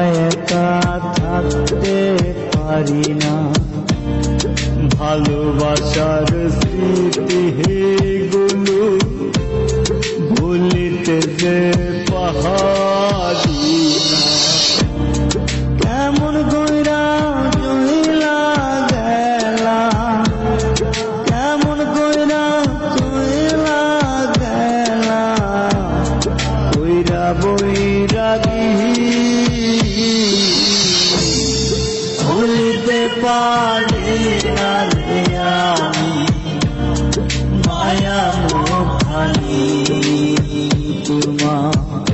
একা থাকতে পারি না। ভালোবাসার স্মৃতি গুলো, ভুলিতে যে পাহাড়ি। কেমন কইরা জহিলা গেলা, কেমন কইরা বইরাগি মুখানি তোমা ভুলিতে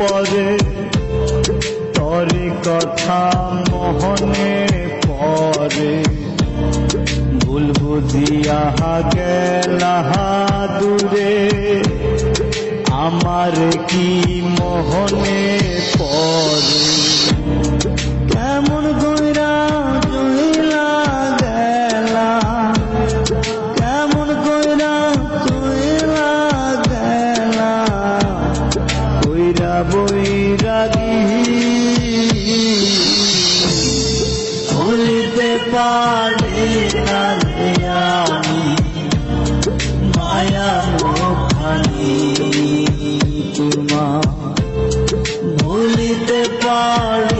পরে তরে কথা মোহনে পরে। ভুল বুঝিয়া গেলাহা দূরে আমার কি মোহনে পরে? ভুলিতে পারি না আমি মায়া মুখানি। তোমা ভুলতে পারি